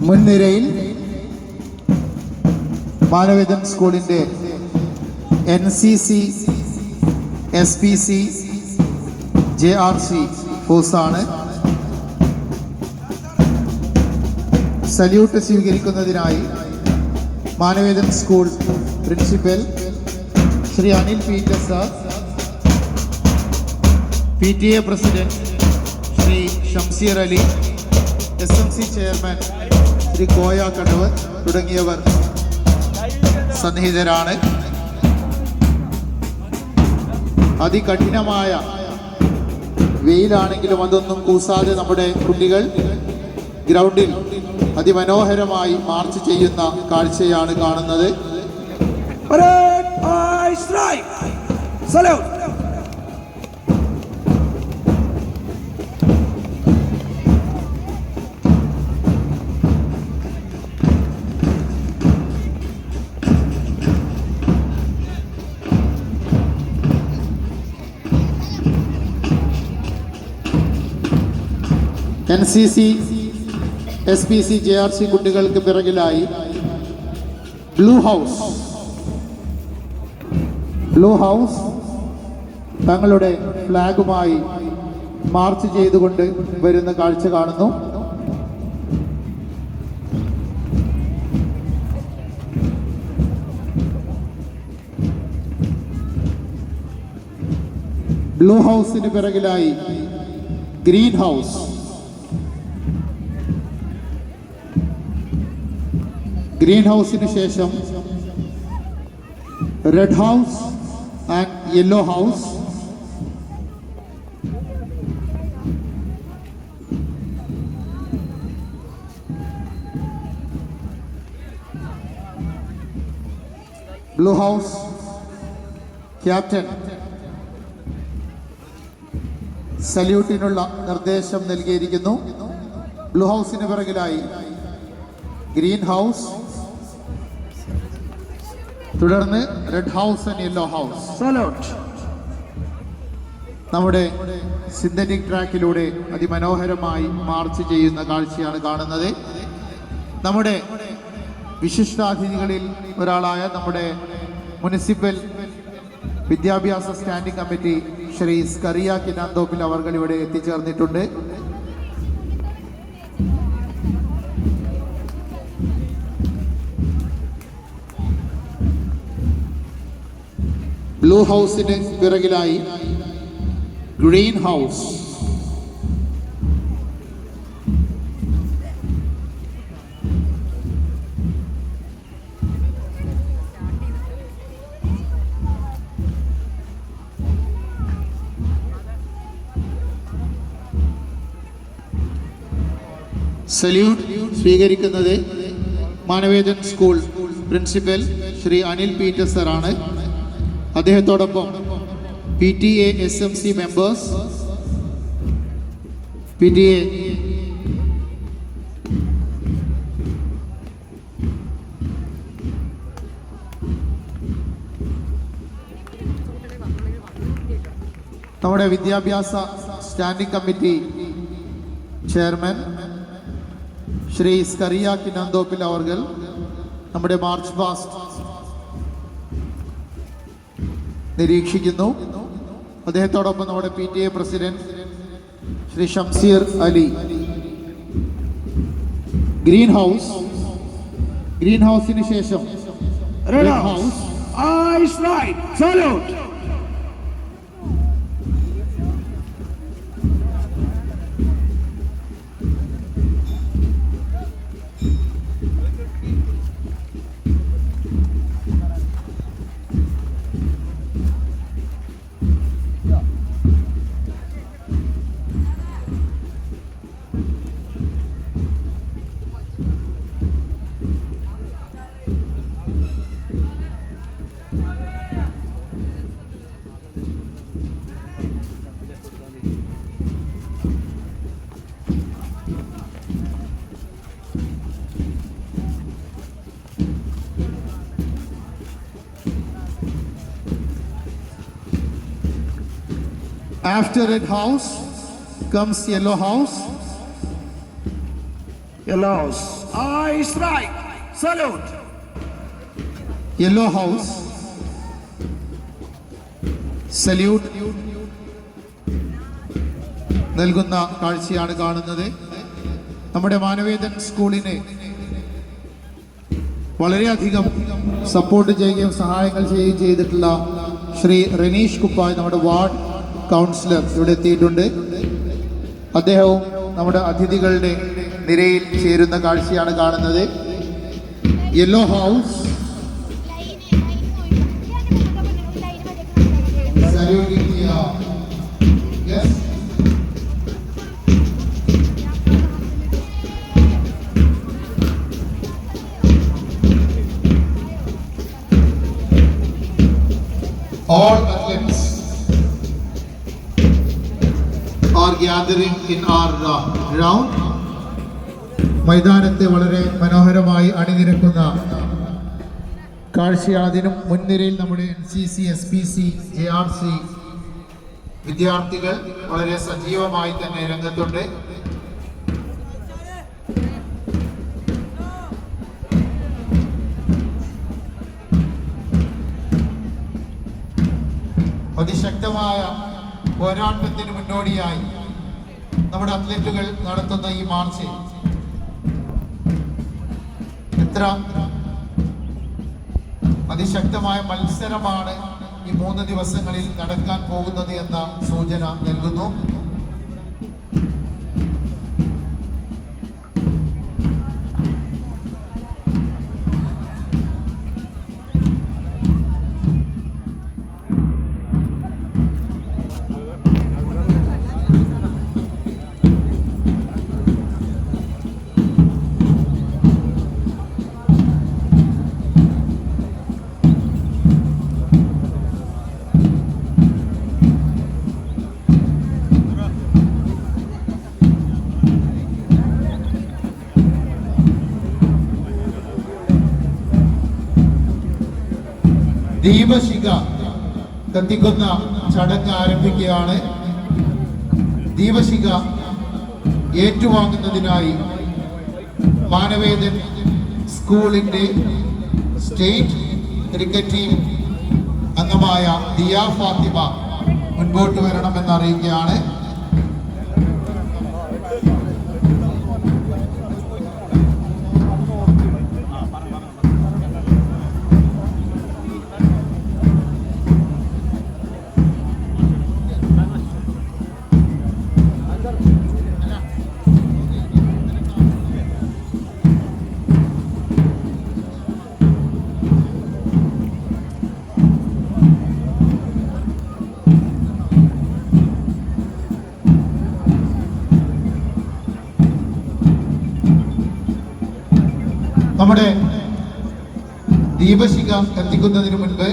മുൻനിരയിൽ മാനവേദൻ സ്കൂളിന്റെ N C C S P C J R C ഫോഴ്സാണ് salute സ്വീകരിക്കുന്നതിനായി Manavedan school principal Shri Anil Peter sir P T A president Shri Shamseer Ali S M C chairman Shri Koya Kadavu തുടങ്ങിയവർ സന്നിഹിതരാണ് അതികഠിനമായ വെയിലാണെങ്കിലും അതൊന്നും കൂസാതെ നമ്മുടെ കുട്ടികൾ ഗ്രൗണ്ടിൽ അതിമനോഹരമായി March ചെയ്യുന്ന കാഴ്ചയാണ് കാണുന്നത്. Salute. N C C S P C J R C കുട്ടികൾക്ക് പിറകിലായി ബ്ലൂ ഹൗസ്. ബ്ലൂ ഹൗസ് തങ്ങളുടെ ഫ്ലാഗുമായി മാർച്ച് ചെയ്തുകൊണ്ട് വരുന്ന കാഴ്ച കാണുന്നു. ബ്ലൂ ഹൗസിന് പിറകിലായി ഗ്രീൻ ഹൗസ്. ഗ്രീൻ ഹൗസിന് ശേഷം red house and yellow house blue house captain സല്യൂട്ടിനുള്ള നിർദ്ദേശം നൽകിയിരിക്കുന്നു. ബ്ലൂ ഹൗസിന് പിറകിലായി ഗ്രീൻ ഹൗസ് തുടർന്ന് red house and yellow house. നമ്മുടെ സിന്തറ്റിക് ട്രാക്കിലൂടെ അതിമനോഹരമായി മാർച്ച് ചെയ്യുന്ന കാഴ്ചയാണ് കാണുന്നത്. നമ്മുടെ വിശിഷ്ടാതിഥികളിൽ ഒരാളായ നമ്മുടെ മുനിസിപ്പൽ വിദ്യാഭ്യാസ സ്റ്റാൻഡിംഗ് കമ്മിറ്റി ശ്രീ സ്കറിയ കിനാന്തോപ്പിൽ അവർ ഇവിടെ എത്തിച്ചേർന്നിട്ടുണ്ട്. ബ്ലൂ ഹൗസിന് പിറകിലായി ഗ്രീൻ ഹൗസ്. സല്യൂട്ട് സ്വീകരിക്കുന്നത് Manavedan school principal Shri Anil Peter സാറാണ്. അദ്ദേഹത്തോടൊപ്പം P T A S M C members P T A നമ്മുടെ വിദ്യാഭ്യാസ standing committee chairman Shri Scaria Kinanthoppil അവർ നമ്മുടെ മാർച്ച് പാസ്റ്റ് നിരീക്ഷിക്കുന്നു. അദ്ദേഹത്തോടൊപ്പം നമ്മുടെ P T A president Shri Shamseer Ali. Green house. Green ഹൗസിന് ശേഷം Red After Red House comes Yellow House. Yellows. Eyes right. Salute. Yellow house salute നൽകുന്ന കാഴ്ചയാണ് കാണുന്നത് നമ്മുടെ മാനവേദൻ സ്കൂളിനെ വളരെയധികം സപ്പോർട്ട് ചെയ്യുകയും സഹായങ്ങൾ ചെയ്യുകയും ചെയ്തിട്ടുള്ള ശ്രീ റനീഷ് കുപ്പായ് നമ്മുടെ വാർഡ് കൗൺസിലർ ഇവിടെ എത്തിയിട്ടുണ്ട്. അദ്ദേഹവും നമ്മുടെ അതിഥികളുടെ നിരയിൽ ചേരുന്ന കാഴ്ചയാണ് കാണുന്നത്. Yellow house saluting gathering in our uh. മൈതാനത്തെ വളരെ മനോഹരമായി അണിനിരക്കുന്ന കാഴ്ചയാണ് അതിനും മുൻനിരയിൽ നമ്മുടെ N C C S P C A R C വിദ്യാർത്ഥികൾ വളരെ സജീവമായി തന്നെ രംഗത്തുണ്ട് അതിശക്തമായ പോരാട്ടത്തിന് മുന്നോടിയായി നമ്മുടെ അത്ലറ്റുകൾ നടത്തുന്ന ഈ മാർച്ച്. എത്ര അതിശക്തമായ മത്സരമാണ് ഈ മൂന്ന് ദിവസങ്ങളിൽ നടക്കാൻ പോകുന്നത് എന്ന സൂചന നൽകുന്നു. ദീപശിഖ കത്തിക്കുന്ന ചടങ്ങ് ആരംഭിക്കുകയാണ്. ദീപശിഖ ഏറ്റുവാങ്ങുന്നതിനായി മാനവേദൻ സ്കൂളിന്റെ സ്റ്റേറ്റ് ക്രിക്കറ്റ് ടീം അംഗമായ ദിയ ഫാത്തിമ മുൻപോട്ട് വരണമെന്ന് അറിയിക്കുകയാണ്. നമ്മുടെ ദീപശിഖ കത്തിക്കുന്നതിന് മുൻപ്